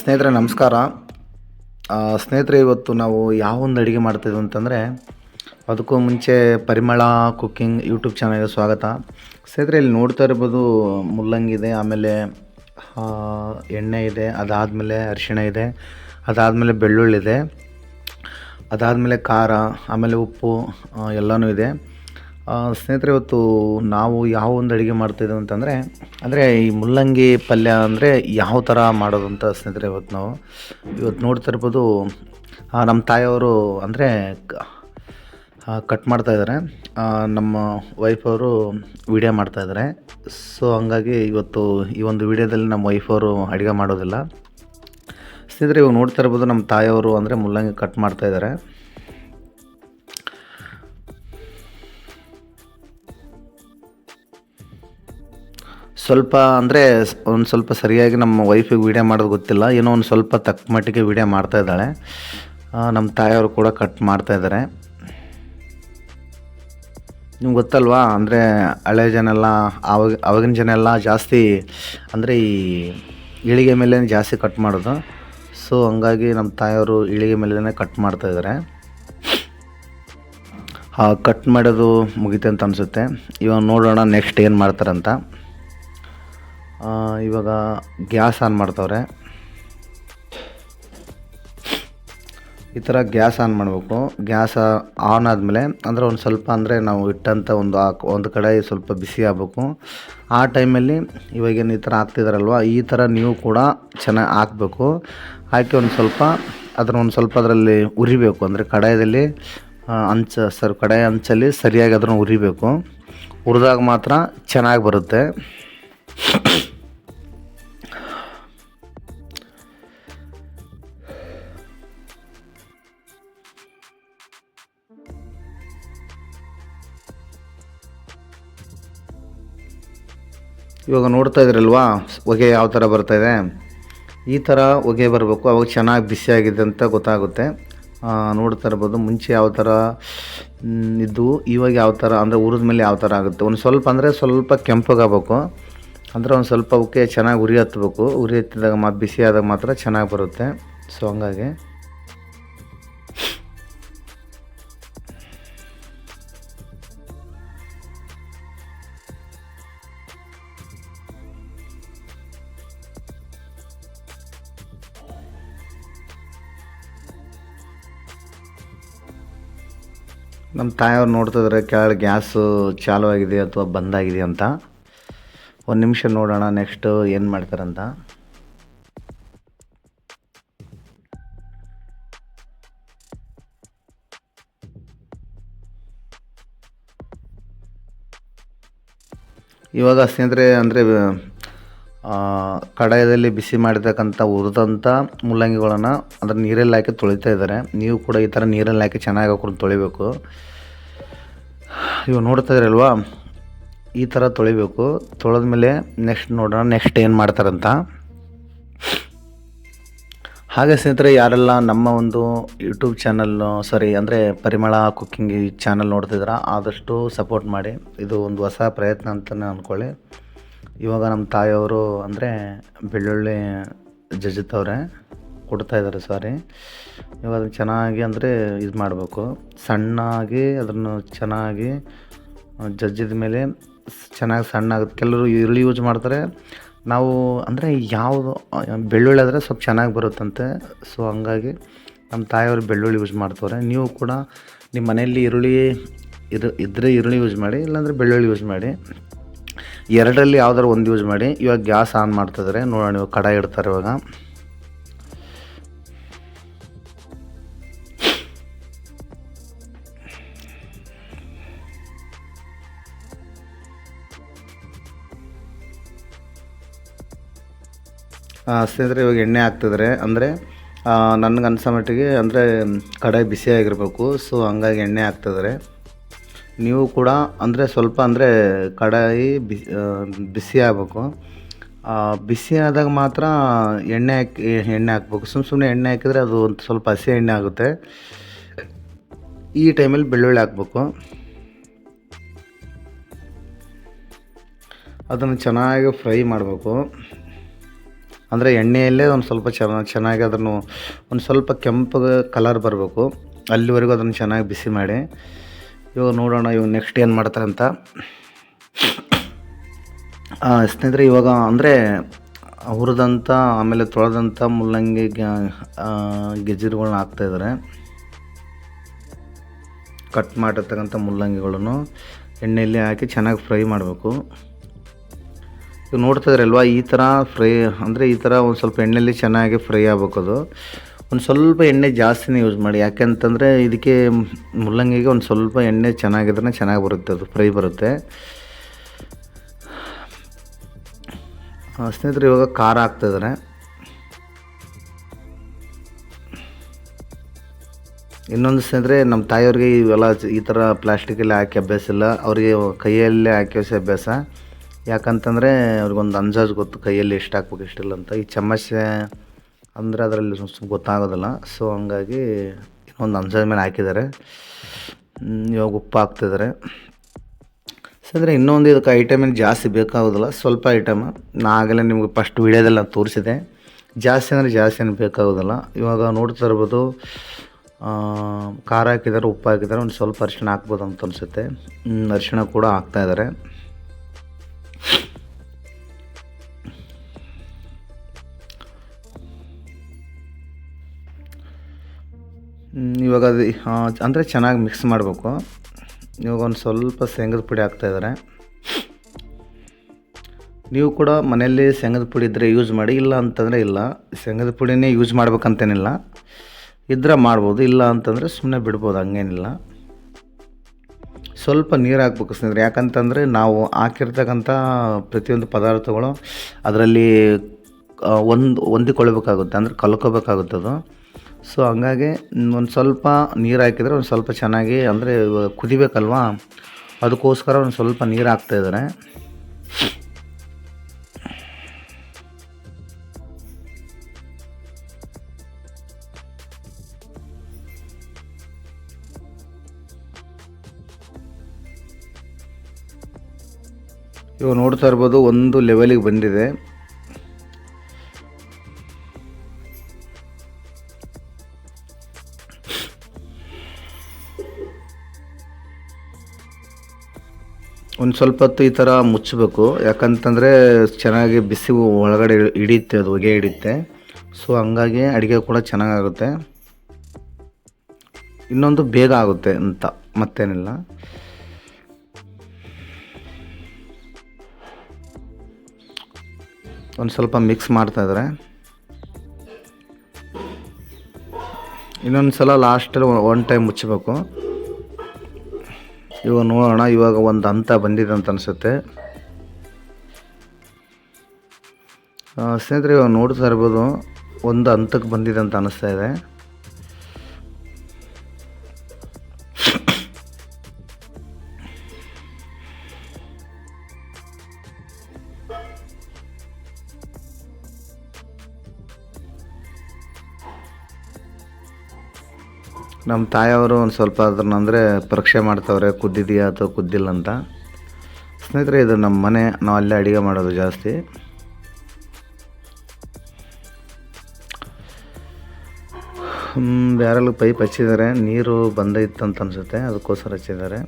ಸ್ನೇಹಿತರೆ, ನಮಸ್ಕಾರ. ಸ್ನೇಹಿತರೆ, ಇವತ್ತು ನಾವು ಯಾವ ಒಂದು ಅಡುಗೆ ಮಾಡ್ತಿದ್ವಿ ಅಂತಂದರೆ, ಅದಕ್ಕೂ ಮುಂಚೆ ಪರಿಮಳ ಕುಕ್ಕಿಂಗ್ ಯೂಟ್ಯೂಬ್ ಚಾನಲ್ಗೆ ಸ್ವಾಗತ. ಸ್ನೇಹಿತರೆ, ಇಲ್ಲಿ ನೋಡ್ತಾ ಇರ್ಬೋದು, ಮುಲ್ಲಂಗಿ ಇದೆ, ಆಮೇಲೆ ಎಣ್ಣೆ ಇದೆ, ಅದಾದಮೇಲೆ ಅರಿಶಿಣ ಇದೆ, ಅದಾದಮೇಲೆ ಬೆಳ್ಳುಳ್ಳಿ ಇದೆ, ಅದಾದಮೇಲೆ ಖಾರ, ಆಮೇಲೆ ಉಪ್ಪು ಎಲ್ಲನೂ ಇದೆ. ಸ್ನೇಹಿತರೆ, ಇವತ್ತು ನಾವು ಯಾವ ಒಂದು ಅಡುಗೆ ಮಾಡ್ತಾಯಿದ್ದೇವೆ ಅಂತಂದರೆ, ಅಂದರೆ ಈ ಮುಲ್ಲಂಗಿ ಪಲ್ಯ ಅಂದರೆ ಯಾವ ಥರ ಮಾಡೋದು ಅಂತ ಸ್ನೇಹಿತರೆ, ಇವತ್ತು ನಾವು, ಇವತ್ತು ನೋಡ್ತಾ ಇರ್ಬೋದು. ನಮ್ಮ ತಾಯಿಯವರು ಅಂದರೆ ಕಟ್ ಮಾಡ್ತಾ ಇದ್ದಾರೆ. ನಮ್ಮ ವೈಫ್ ಅವರು ವಿಡಿಯೋ ಮಾಡ್ತಾ ಇದ್ದಾರೆ. ಸೊ ಹಂಗಾಗಿ ಇವತ್ತು ಈ ಒಂದು ವಿಡಿಯೋದಲ್ಲಿ ನಮ್ಮ ವೈಫ್ ಅವರು ಅಡುಗೆ ಮಾಡೋದಿಲ್ಲ. ಸ್ನೇಹಿತರೆ, ಇವಾಗ ನೋಡ್ತಾ ಇರ್ಬೋದು ನಮ್ಮ ತಾಯಿಯವರು ಅಂದರೆ ಮುಲ್ಲಂಗಿ ಕಟ್ ಮಾಡ್ತಾ ಸ್ವಲ್ಪ ಅಂದರೆ ಒಂದು ಸ್ವಲ್ಪ ಸರಿಯಾಗಿ ನಮ್ಮ ವೈಫಿಗೆ ವೀಡಿಯೋ ಮಾಡೋದು ಗೊತ್ತಿಲ್ಲ. ಏನೋ ಒಂದು ಸ್ವಲ್ಪ ತಕ್ಕ ಮಟ್ಟಿಗೆ ವೀಡಿಯೋ ಮಾಡ್ತಾ ಇದ್ದಾಳೆ. ನಮ್ಮ ತಾಯಿಯವರು ಕೂಡ ಕಟ್ ಮಾಡ್ತಾ ಇದ್ದಾರೆ. ನಿಮ್ಗೆ ಗೊತ್ತಲ್ವಾ? ಅಂದರೆ ಹಳೆ ಜನ ಎಲ್ಲ ಆವಾಗ, ಆವಾಗಿನ ಜನ ಎಲ್ಲ ಜಾಸ್ತಿ ಅಂದರೆ ಈ ಇಳಿಗೆ ಮೇಲೆ ಜಾಸ್ತಿ ಕಟ್ ಮಾಡೋದು. ಸೊ ಹಂಗಾಗಿ ನಮ್ಮ ತಾಯಿಯವರು ಇಳಿಗೆ ಮೇಲೇ ಕಟ್ ಮಾಡ್ತಾ ಇದ್ದಾರೆ. ಕಟ್ ಮಾಡೋದು ಮುಗಿತೆ ಅಂತ ಅನಿಸುತ್ತೆ. ಇವಾಗ ನೋಡೋಣ ನೆಕ್ಸ್ಟ್ ಏನು ಮಾಡ್ತಾರಂತ. ಇವಾಗ ಗ್ಯಾಸ್ ಆನ್ ಮಾಡ್ತವ್ರೆ. ಈ ಥರ ಗ್ಯಾಸ್ ಆನ್ ಮಾಡಬೇಕು. ಗ್ಯಾಸ್ ಆನ್ ಆದಮೇಲೆ, ಅಂದರೆ ಒಂದು ಸ್ವಲ್ಪ ಅಂದರೆ ನಾವು ಇಟ್ಟಂಥ ಒಂದು ಹಾಕ್, ಒಂದು ಕಡೆ ಸ್ವಲ್ಪ ಬಿಸಿ ಆಗಬೇಕು. ಆ ಟೈಮಲ್ಲಿ ಇವಾಗೇನು ಈ ಥರ ಹಾಕ್ತಿದಾರಲ್ವ, ಈ ಥರ ನೀವು ಕೂಡ ಚೆನ್ನಾಗಿ ಹಾಕಬೇಕು. ಹಾಕಿ ಒಂದು ಸ್ವಲ್ಪ ಅದನ್ನ ಒಂದು ಸ್ವಲ್ಪ ಅದರಲ್ಲಿ ಉರಿಬೇಕು. ಅಂದರೆ ಕಡಾಯದಲ್ಲಿ ಅಂಚ, ಸರ್, ಕಡಾಯ ಅಂಚಲ್ಲಿ ಸರಿಯಾಗಿ ಅದನ್ನು ಉರಿಬೇಕು. ಹುರಿದಾಗ ಮಾತ್ರ ಚೆನ್ನಾಗಿ ಬರುತ್ತೆ. ಇವಾಗ ನೋಡ್ತಾ ಇದ್ರಲ್ವಾ? ಹೊಗೆ ಯಾವ ಥರ ಇದೆ? ಈ ಥರ ಹೊಗೆ ಬರಬೇಕು. ಅವಾಗ ಚೆನ್ನಾಗಿ ಬಿಸಿಯಾಗಿದೆ ಅಂತ ಗೊತ್ತಾಗುತ್ತೆ. ನೋಡ್ತಾ ಇರ್ಬೋದು. ಮುಂಚೆ ಯಾವ ಥರ ಇದ್ದು, ಇವಾಗ ಯಾವ ಥರ, ಅಂದರೆ ಉರಿದ ಮೇಲೆ ಯಾವ ಥರ ಆಗುತ್ತೆ? ಒಂದು ಸ್ವಲ್ಪ ಅಂದರೆ ಸ್ವಲ್ಪ ಕೆಂಪಗಾಗಬೇಕು. ಅಂದರೆ ಒಂದು ಸ್ವಲ್ಪ ಅವಕ್ಕೆ ಚೆನ್ನಾಗಿ ಉರಿ ಹತ್ತಬೇಕು ಉರಿ ಹತ್ತಿದಾಗ ಮಾ, ಬಿಸಿ ಆದಾಗ ಮಾತ್ರ ಚೆನ್ನಾಗಿ ಬರುತ್ತೆ. ಸೊ, ಹಂಗಾಗಿ. ನಮ್ಮ ತಾಯಿಯವ್ರು ನೋಡ್ತಿದ್ರೆ ಕೆಳಗೆ ಗ್ಯಾಸು ಚಾಲು ಆಗಿದೆ ಅಥವಾ ಬಂದಾಗಿದೆ ಅಂತ. ಒಂದು ನಿಮಿಷ ನೋಡೋಣ ನೆಕ್ಸ್ಟ್ ಏನು ಮಾಡ್ತಾರಂತ. ಇವಾಗ ಸ್ನೇಹಿತರೆ, ಅಂದರೆ ಕಡಾಯದಲ್ಲಿ ಬಿಸಿ ಮಾಡಿರ್ತಕ್ಕಂಥ ಹುರಿದಂಥ ಮುಲ್ಲಂಗಿಗಳನ್ನು ಅದರ ನೀರಲ್ಲಿ ಹಾಕಿ ತೊಳಿತಾ ಇದ್ದಾರೆ. ನೀವು ಕೂಡ ಈ ಥರ ನೀರಲ್ಲಿ ಹಾಕಿ ಚೆನ್ನಾಗಿ ಹಾಕೊಂಡು ತೊಳಿಬೇಕು. ಇವು ನೋಡ್ತಾ ಇದ್ರಲ್ವಾ ಈ ಥರ ತೊಳಿಬೇಕು. ತೊಳೆದ್ಮೇಲೆ ನೆಕ್ಸ್ಟ್ ನೋಡೋಣ ನೆಕ್ಸ್ಟ್ ಏನು ಮಾಡ್ತಾರಂತ. ಹಾಗೆ ಸ್ನೇಹಿತರೆ, ಯಾರೆಲ್ಲ ನಮ್ಮ ಒಂದು ಯೂಟ್ಯೂಬ್ ಚಾನಲ್ಲು ಸಾರಿ, ಅಂದರೆ ಪರಿಮಳ ಕುಕ್ಕಿಂಗ್ ಚಾನಲ್ ನೋಡ್ತಿದ್ದೀರಾ, ಆದಷ್ಟು ಸಪೋರ್ಟ್ ಮಾಡಿ. ಇದು ಒಂದು ಹೊಸ ಪ್ರಯತ್ನ ಅಂತಲೇ ಅಂದ್ಕೊಳ್ಳಿ ಇವಾಗ ನಮ್ಮ ತಾಯಿಯವರು ಅಂದರೆ ಬೆಳ್ಳುಳ್ಳಿ ಕೊಡ್ತಾ ಇದ್ದಾರೆ ಸಾರಿ. ಇವಾಗ ಅದನ್ನು ಚೆನ್ನಾಗಿ ಅಂದರೆ ಇದು ಮಾಡಬೇಕು. ಸಣ್ಣಾಗಿ ಅದನ್ನು ಚೆನ್ನಾಗಿ ಜಜ್ಜಿದ ಮೇಲೆ ಚೆನ್ನಾಗಿ ಸಣ್ಣ ಆಗುತ್ತೆ ಕೆಲವರು ಈರುಳ್ಳಿ ಯೂಸ್ ಮಾಡ್ತಾರೆ. ನಾವು ಅಂದರೆ ಯಾವುದು ಬೆಳ್ಳುಳ್ಳಿ ಆದರೆ ಸ್ವಲ್ಪ ಚೆನ್ನಾಗಿ ಬರುತ್ತಂತೆ. ಸೊ ಹಂಗಾಗಿ ನಮ್ಮ ತಾಯಿಯವರು ಬೆಳ್ಳುಳ್ಳಿ ಯೂಸ್ ಮಾಡ್ತವ್ರೆ. ನೀವು ಕೂಡ ನಿಮ್ಮ ಮನೆಯಲ್ಲಿ ಈರುಳ್ಳಿ ಇರು ಇದ್ದರೆ ಈರುಳ್ಳಿ ಯೂಸ್ ಮಾಡಿ, ಇಲ್ಲಾಂದರೆ ಬೆಳ್ಳುಳ್ಳಿ ಯೂಸ್ ಮಾಡಿ. ಎರಡರಲ್ಲಿ ಯಾವ್ದಾರು ಒಂದು ಯೂಸ್ ಮಾಡಿ. ಇವಾಗ ಗ್ಯಾಸ್ ಆನ್ ಮಾಡ್ತಿದ್ರೆ. ನೋಡೋಣ ಇವಾಗ ಕಡಾಯಿ ಇಡ್ತಾರೆ ಇವಾಗ. ಸ್ನೇಹಿತರೆ, ಇವಾಗ ಎಣ್ಣೆ ಹಾಕ್ತಿದ್ರೆ. ಅಂದರೆ ನನಗೆ ಅನ್ಸೋ ಮಟ್ಟಿಗೆ, ಅಂದರೆ, ಕಡಾಯಿ ಬಿಸಿಯಾಗಿರಬೇಕು. ಸೊ ಹಂಗಾಗಿ ಎಣ್ಣೆ ಹಾಕ್ತಿದ್ದಾರೆ ನೀವು ಕೂಡ ಅಂದರೆ ಸ್ವಲ್ಪ ಅಂದರೆ ಕಡಾಯಿ ಬಿಸಿ ಬಿಸಿ ಆಗಬೇಕು. ಬಿಸಿ ಆದಾಗ ಮಾತ್ರ ಎಣ್ಣೆ ಹಾಕಿ ಎಣ್ಣೆ ಹಾಕ್ಬೇಕು. ಸುಮ್ಮ ಸುಮ್ಮನೆ ಎಣ್ಣೆ ಹಾಕಿದರೆ ಅದು ಒಂದು ಸ್ವಲ್ಪ ಹಸಿ ಎಣ್ಣೆ ಆಗುತ್ತೆ. ಈ ಟೈಮಲ್ಲಿ ಬೆಳ್ಳುಳ್ಳಿ ಹಾಕ್ಬೇಕು. ಅದನ್ನು ಚೆನ್ನಾಗಿ ಫ್ರೈ ಮಾಡಬೇಕು. ಅಂದರೆ ಎಣ್ಣೆಯಲ್ಲೇ ಒಂದು ಸ್ವಲ್ಪ ಚೆನ್ನ ಚೆನ್ನಾಗಿ ಅದನ್ನು ಒಂದು ಸ್ವಲ್ಪ ಕೆಂಪು ಕಲರ್ ಬರಬೇಕು. ಅಲ್ಲಿವರೆಗೂ ಅದನ್ನು ಚೆನ್ನಾಗಿ ಬಿಸಿ ಮಾಡಿ. ಇವಾಗ ನೋಡೋಣ ಇವಾಗ ನೆಕ್ಸ್ಟ್ ಏನು ಮಾಡ್ತಾರೆ ಅಂತ ಸ್ನೇಹಿತರೆ ಇವಾಗ ಅಂದರೆ ಹುರಿದಂಥ ಆಮೇಲೆ ತೊಳೆದಂಥ ಮುಲ್ಲಂಗಿ ಗ- ಆ, ಗೆಜ್ಜೆರುಗಳ್ನ ಹಾಕ್ತಾಯಿದ್ದಾರೆ ಕಟ್ ಮಾಡಿರ್ತಕ್ಕಂಥ ಮುಲ್ಲಂಗಿಗಳನ್ನು ಎಣ್ಣೆಯಲ್ಲಿ ಹಾಕಿ ಚೆನ್ನಾಗಿ ಫ್ರೈ ಮಾಡಬೇಕು. ಇವಾಗ ನೋಡ್ತಾ ಇದ್ರಲ್ವಾ ಈ ಥರ ಫ್ರೈ ಅಂದರೆ ಈ ಥರ ಒಂದು ಸ್ವಲ್ಪ ಎಣ್ಣೆಯಲ್ಲಿ ಚೆನ್ನಾಗಿ ಫ್ರೈ ಆಗ್ಬೇಕು ಅದು. ಒಂದು ಸ್ವಲ್ಪ ಎಣ್ಣೆ ಜಾಸ್ತಿನೇ ಯೂಸ್ ಮಾಡಿ. ಯಾಕೆಂತಂದರೆ ಇದಕ್ಕೆ ಮುಲ್ಲಂಗಿಗೆ ಒಂದು ಸ್ವಲ್ಪ ಎಣ್ಣೆ ಚೆನ್ನಾಗಿದ್ರೆ ಚೆನ್ನಾಗಿ ಬರುತ್ತೆ, ಅದು ಫ್ರೈ ಬರುತ್ತೆ. ಸ್ನೇಹಿತರು, ಇವಾಗ ಖಾರ ಹಾಕ್ತಿದ್ದಾರೆ ಇನ್ನೊಂದು ಸ್ನೇಹಿತರೆ ನಮ್ಮ ತಾಯಿಯವ್ರಿಗೆ ಇವೆಲ್ಲ ಈ ಥರ ಪ್ಲಾಸ್ಟಿಕಲ್ಲಿ ಹಾಕಿ ಅಭ್ಯಾಸ ಇಲ್ಲ. ಅವರಿಗೆ ಕೈಯಲ್ಲೇ ಹಾಕಿ ಹೊಸ ಅಭ್ಯಾಸ. ಯಾಕಂತಂದರೆ, ಅವ್ರಿಗೊಂದು ಅಂದಾಜು ಗೊತ್ತು ಕೈಯಲ್ಲಿ ಎಷ್ಟು ಹಾಕ್ಬೇಕು ಎಷ್ಟಿಲ್ಲ ಅಂತ. ಈ ಚಮಚೆ ಅಂದರೆ ಅದರಲ್ಲಿ ಸ್ವಲ್ಪ ಗೊತ್ತಾಗೋದಿಲ್ಲ. ಸೊ ಹಂಗಾಗಿ ಇನ್ನೊಂದು ಅಂಶದ ಮೇಲೆ ಹಾಕಿದ್ದಾರೆ. ಇವಾಗ ಉಪ್ಪು ಹಾಕ್ತಿದ್ದಾರೆ. ಅಂದರೆ ಇನ್ನೊಂದು ಇದಕ್ಕೆ ಐಟಮ್ ಏನು ಜಾಸ್ತಿ ಬೇಕಾಗೋದಿಲ್ಲ. ಸ್ವಲ್ಪ ಐಟಮ್ ನಾ ಆಗಲೇ ನಿಮಗೆ ಫಸ್ಟ್ ವೀಡಿಯೋದಲ್ಲಿ ನಾನು ತೋರಿಸಿದೆ ಜಾಸ್ತಿ ಅಂದರೆ ಜಾಸ್ತಿ ಏನು ಬೇಕಾಗೋದಿಲ್ಲ. ಇವಾಗ ನೋಡ್ತಾ ಇರ್ಬೋದು ಖಾರ ಹಾಕಿದ್ದಾರೆ, ಉಪ್ಪು ಹಾಕಿದ್ದಾರೆ. ಒಂದು ಸ್ವಲ್ಪ ಅರಿಶಿಣ ಹಾಕ್ಬೋದು ಅಂತ ಅನಿಸುತ್ತೆ. ಅರಿಶಿಣ ಕೂಡ ಹಾಕ್ತಾ ಇವಾಗ ಅದು ಅಂದರೆ ಚೆನ್ನಾಗಿ ಮಿಕ್ಸ್ ಮಾಡಬೇಕು. ಇವಾಗ ಒಂದು ಸ್ವಲ್ಪ ಶೇಂಗದ ಪುಡಿ ಹಾಕ್ತಾಯಿದ್ದಾರೆ ನೀವು ಕೂಡ ಮನೆಯಲ್ಲಿ ಶೇಂಗದ ಪುಡಿ ಇದ್ದರೆ ಯೂಸ್ ಮಾಡಿ, ಇಲ್ಲ ಅಂತಂದರೆ ಇಲ್ಲ. ಶೇಂಗದ ಪುಡಿನೇ ಯೂಸ್ ಮಾಡ್ಬೇಕಂತೇನಿಲ್ಲ. ಇದ್ರೆ ಮಾಡ್ಬೋದು, ಇಲ್ಲ ಅಂತಂದರೆ ಸುಮ್ಮನೆ ಬಿಡ್ಬೋದು, ಹಂಗೇನಿಲ್ಲ. ಸ್ವಲ್ಪ ನೀರು ಹಾಕ್ಬೇಕು ಸ್ನೇಹಿತರೆ, ಯಾಕಂತಂದರೆ ನಾವು ಹಾಕಿರ್ತಕ್ಕಂಥ ಪ್ರತಿಯೊಂದು ಪದಾರ್ಥಗಳು ಅದರಲ್ಲಿ ಒಂದು ಹೊಂದಿಕೊಳ್ಬೇಕಾಗುತ್ತೆ ಅಂದರೆ ಕಲ್ಕೋಬೇಕಾಗುತ್ತೆ ಅದು ಸೊ ಹಂಗಾಗಿ ಒಂದು ಸ್ವಲ್ಪ ನೀರು ಹಾಕಿದರೆ ಒಂದು ಸ್ವಲ್ಪ ಚೆನ್ನಾಗಿ, ಅಂದರೆ ಕುದಿಬೇಕಲ್ವಾ? ಅದಕ್ಕೋಸ್ಕರ ಒಂದು ಸ್ವಲ್ಪ ನೀರು ಹಾಕ್ತಾಯಿದ್ದಾರೆ ಇವಾಗ ನೋಡ್ತಾ ಇರ್ಬೋದು ಒಂದು ಲೆವೆಲಿಗೆ ಬಂದಿದೆ. ಒಂದು ಸ್ವಲ್ಪ ಹೊತ್ತು ಈ ಥರ ಮುಚ್ಚಬೇಕು ಯಾಕಂತಂದರೆ ಚೆನ್ನಾಗಿ ಬಿಸಿ ಒಳಗಡೆ ಹಿಡಿಯುತ್ತೆ ಅದು, ಹೊಗೆ ಹಿಡಿಯುತ್ತೆ. ಸೊ ಹಂಗಾಗಿ ಅಡುಗೆ ಕೂಡ ಚೆನ್ನಾಗಾಗುತ್ತೆ. ಇನ್ನೊಂದು ಬೇಗ ಆಗುತ್ತೆ ಅಂತ, ಮತ್ತೇನಿಲ್ಲ. ಒಂದು ಸ್ವಲ್ಪ ಮಿಕ್ಸ್ ಮಾಡ್ತಾಯಿದ್ರೆ ಇನ್ನೊಂದು ಸಲ ಲಾಸ್ಟಲ್ಲಿ ಒನ್ ಟೈಮ್ ಮುಚ್ಚಬೇಕು ಇವಾಗ ನೋಡೋಣ, ಇವಾಗ ಒಂದು ಹಂತ ಬಂದಿದೆ ಅಂತ ಅನಿಸುತ್ತೆ. ಸ್ನೇಹಿತರೆ, ಇವಾಗ ನೋಡ್ತಾ ಇರ್ಬೋದು, ಒಂದು ಹಂತಕ್ಕೆ ಬಂದಿದೆ ಅಂತ ಅನಿಸ್ತಾ ಇದೆ. ನಮ್ಮ ತಾಯಿಯವರು ಒಂದು ಸ್ವಲ್ಪ ಅದನ್ನಂದರೆ ಪರೀಕ್ಷೆ ಮಾಡ್ತವ್ರೆ, ಕುದ್ದಿದೆಯಾ ಅಥವಾ ಕುದ್ದಿಲ್ಲ ಅಂತ. ಸ್ನೇಹಿತರೆ, ಇದು ನಮ್ಮ ಮನೆ, ನಾವು ಅಲ್ಲೇ ಅಡುಗೆ ಮಾಡೋದು ಜಾಸ್ತಿ. ಬ್ಯಾರಲ್ಲಿ ಪೈಪ್ ಹಚ್ಚಿದ್ದಾರೆ, ನೀರು ಬಂದೈತಂತ ಅನಿಸುತ್ತೆ, ಅದಕ್ಕೋಸ್ಕರ ಹಚ್ಚಿದ್ದಾರೆ.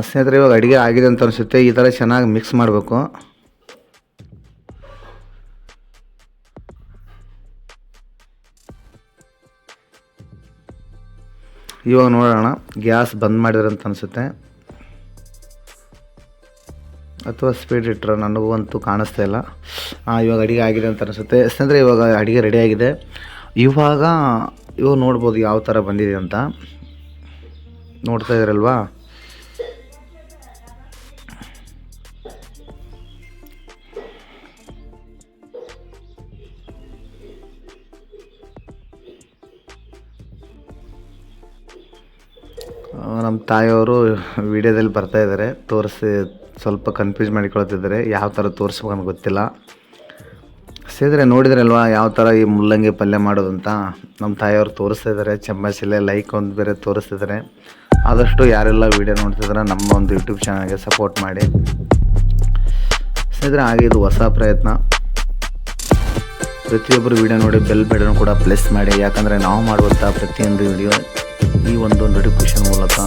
ಸ್ನೇಹಿತರೆ, ಇವಾಗ ಅಡುಗೆ ಆಗಿದೆ ಅಂತ ಅನಿಸುತ್ತೆ. ಈ ಥರ ಚೆನ್ನಾಗಿ ಮಿಕ್ಸ್ ಮಾಡಬೇಕು. ಇವಾಗ ನೋಡೋಣ. ಗ್ಯಾಸ್ ಬಂದ್ ಮಾಡಿದ್ರೆ ಅಂತ ಅನಿಸುತ್ತೆ. ಅಥವಾ ಸ್ಪೀಡ್ ಇಟ್ಟರೆ ನನಗೂ ಅಂತೂ ಕಾಣಿಸ್ತಾ ಇಲ್ಲ. ಇವಾಗ ಅಡುಗೆ ಆಗಿದೆ ಅಂತ ಅನಿಸುತ್ತೆ. ಸ್ನೇಹಿತರೆ, ಇವಾಗ ಅಡುಗೆ ರೆಡಿ ಆಗಿದೆ. ಇವಾಗ ಇವಾಗ ನೋಡ್ಬೋದು ಯಾವ ಥರ ಬಂದಿದೆ ಅಂತ. ನೋಡ್ತಾ ಇದ್ದೀರಲ್ವಾ? ನಮ್ಮ ತಾಯಿಯವರು ವಿಡಿಯೋದಲ್ಲಿ ಬರ್ತಾ ಇದ್ದಾರೆ ತೋರಿಸಿ ಸ್ವಲ್ಪ ಕನ್ಫ್ಯೂಸ್ ಮಾಡಿಕೊಳ್ತಿದ್ದಾರೆ ಯಾವ ಥರ ತೋರಿಸ್ಬೇಕಂತ ಗೊತ್ತಿಲ್ಲ. ಸೇದ್ರೆ ನೋಡಿದ್ರಲ್ವಾ ಯಾವ ಥರ ಈ ಮುಲ್ಲಂಗಿ ಪಲ್ಯ ಮಾಡೋದು ಅಂತ. ನಮ್ಮ ತಾಯಿಯವರು ತೋರಿಸ್ತಾ ಇದ್ದಾರೆ ಚಮ್ಮಚಿಲೆ ಲೈಕ್ ಒಂದು ಬೇರೆ ತೋರಿಸ್ತಿದ್ದಾರೆ ಆದಷ್ಟು ಯಾರೆಲ್ಲ ವೀಡಿಯೋ ನೋಡ್ತಿದ್ದಾರೆ ನಮ್ಮ ಒಂದು ಯೂಟ್ಯೂಬ್ ಚಾನಲ್ಗೆ ಸಪೋರ್ಟ್ ಮಾಡಿ. ಸ್ನೇಹಿತರೆ ಹಾಗೆ ಇದು ಹೊಸ ಪ್ರಯತ್ನ. ಪ್ರತಿಯೊಬ್ಬರು ವಿಡಿಯೋ ನೋಡಿ ಬೆಲ್ ಬಟನ್ ಕೂಡ ಪ್ಲೆಸ್ ಮಾಡಿ. ಯಾಕಂದರೆ ನಾವು ಮಾಡುವಂಥ ಪ್ರತಿಯೊಂದು ವಿಡಿಯೋ ಈ ಒಂದು ನೋಟಿಫಿಕೇಶನ್ ಮೂಲಕ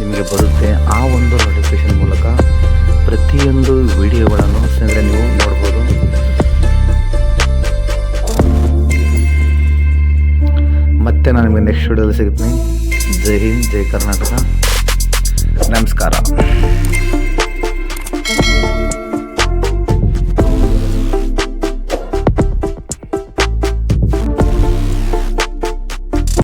ನಿಮಗೆ ಬರುತ್ತೆ. ಆ ಒಂದು ನೋಟಿಫಿಕೇಶನ್ ಮೂಲಕ ಪ್ರತಿಯೊಂದು ವಿಡಿಯೋಗಳನ್ನು ಅಂದರೆ ನೀವು ನೋಡ್ಬೋದು. ಮತ್ತೆ ನಾನು ನಿಮಗೆ ನೆಕ್ಸ್ಟ್ ವಿಡಿಯೋದಲ್ಲಿ ಸಿಗ್ತೀನಿ. ಜೈ ಹಿಂದ್, ಜೈ ಕರ್ನಾಟಕ. ನಮಸ್ಕಾರ.